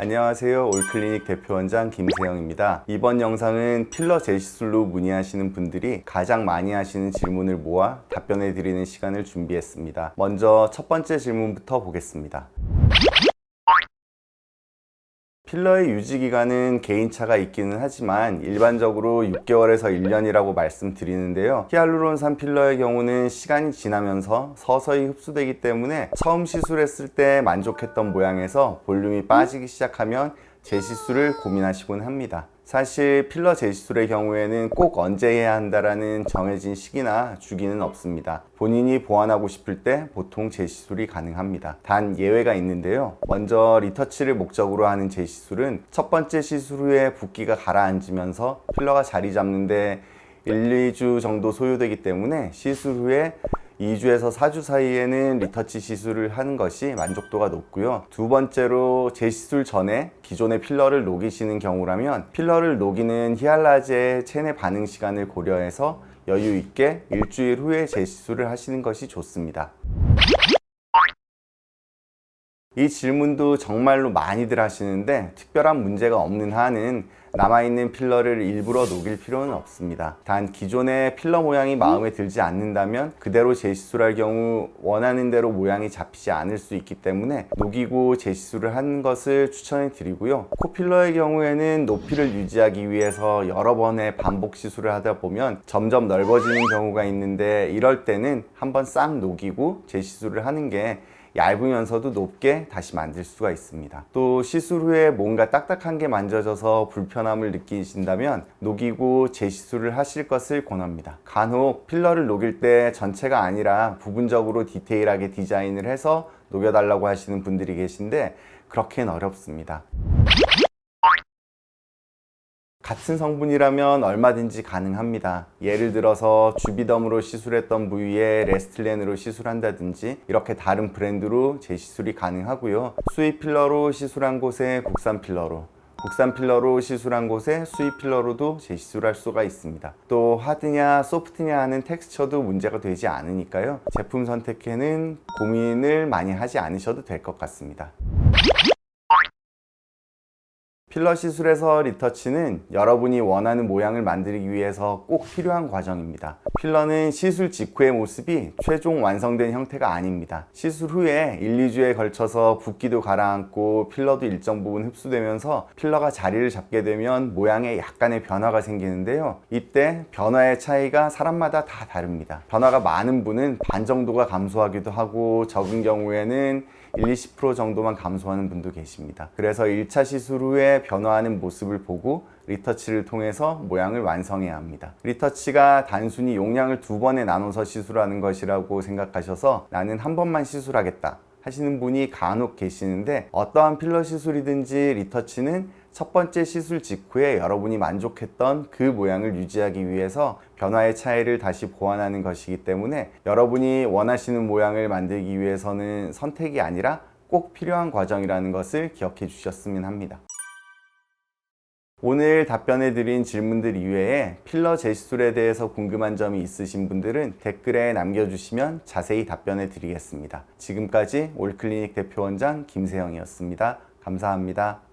안녕하세요. 올클리닉 대표원장 김세영입니다. 이번 영상은 필러 재시술로 문의하시는 분들이 가장 많이 하시는 질문을 모아 답변해 드리는 시간을 준비했습니다. 먼저 첫 번째 질문부터 보겠습니다. 필러의 유지 기간은 개인차가 있기는 하지만 일반적으로 6개월에서 1년이라고 말씀드리는데요. 히알루론산 필러의 경우는 시간이 지나면서 서서히 흡수되기 때문에 처음 시술했을 때 만족했던 모양에서 볼륨이 빠지기 시작하면 재시술을 고민하시곤 합니다. 사실 필러 재시술의 경우에는 꼭 언제 해야 한다라는 정해진 시기나 주기는 없습니다. 본인이 보완하고 싶을 때 보통 재시술이 가능합니다. 단 예외가 있는데요. 먼저 리터치를 목적으로 하는 재시술은 첫 번째 시술 후에 붓기가 가라앉으면서 필러가 자리 잡는데 1, 2주 정도 소요되기 때문에 시술 후에 2주에서 4주 사이에는 리터치 시술을 하는 것이 만족도가 높고요. 두 번째로 재시술 전에 기존의 필러를 녹이시는 경우라면 필러를 녹이는 히알라제 체내 반응 시간을 고려해서 여유 있게 일주일 후에 재시술을 하시는 것이 좋습니다. 이 질문도 정말로 많이들 하시는데 특별한 문제가 없는 한은 남아있는 필러를 일부러 녹일 필요는 없습니다. 단 기존의 필러 모양이 마음에 들지 않는다면 그대로 재시술할 경우 원하는 대로 모양이 잡히지 않을 수 있기 때문에 녹이고 재시술을 하는 것을 추천해 드리고요. 코필러의 경우에는 높이를 유지하기 위해서 여러 번의 반복 시술을 하다 보면 점점 넓어지는 경우가 있는데 이럴 때는 한번 싹 녹이고 재시술을 하는 게 얇으면서도 높게 다시 만들 수가 있습니다. 또 시술 후에 뭔가 딱딱한 게 만져져서 불편함을 느끼신다면 녹이고 재시술을 하실 것을 권합니다. 간혹 필러를 녹일 때 전체가 아니라 부분적으로 디테일하게 디자인을 해서 녹여달라고 하시는 분들이 계신데 그렇게는 어렵습니다. 같은 성분이라면 얼마든지 가능합니다. 예를 들어서 주비덤으로 시술했던 부위에 레스틀렌으로 시술한다든지 이렇게 다른 브랜드로 재시술이 가능하고요. 수입 필러로 시술한 곳에 국산 필러로 국산 필러로 시술한 곳에 수입 필러로도 재시술할 수가 있습니다. 또 하드냐 소프트냐 하는 텍스처도 문제가 되지 않으니까요. 제품 선택에는 고민을 많이 하지 않으셔도 될 것 같습니다. 필러 시술에서 리터치는 여러분이 원하는 모양을 만들기 위해서 꼭 필요한 과정입니다. 필러는 시술 직후의 모습이 최종 완성된 형태가 아닙니다. 시술 후에 1, 2주에 걸쳐서 붓기도 가라앉고 필러도 일정 부분 흡수되면서 필러가 자리를 잡게 되면 모양에 약간의 변화가 생기는데요. 이때 변화의 차이가 사람마다 다 다릅니다. 변화가 많은 분은 반 정도가 감소하기도 하고 적은 경우에는 1, 20% 정도만 감소하는 분도 계십니다. 그래서 1차 시술 후에 변화하는 모습을 보고 리터치를 통해서 모양을 완성해야 합니다. 리터치가 단순히 용량을 두 번에 나눠서 시술하는 것이라고 생각하셔서 나는 한 번만 시술하겠다. 하시는 분이 간혹 계시는데 어떠한 필러 시술이든지 리터치는 첫 번째 시술 직후에 여러분이 만족했던 그 모양을 유지하기 위해서 변화의 차이를 다시 보완하는 것이기 때문에 여러분이 원하시는 모양을 만들기 위해서는 선택이 아니라 꼭 필요한 과정이라는 것을 기억해 주셨으면 합니다. 오늘 답변해 드린 질문들 이외에 필러 재시술에 대해서 궁금한 점이 있으신 분들은 댓글에 남겨주시면 자세히 답변해 드리겠습니다. 지금까지 올클리닉 대표원장 김세영이었습니다. 감사합니다.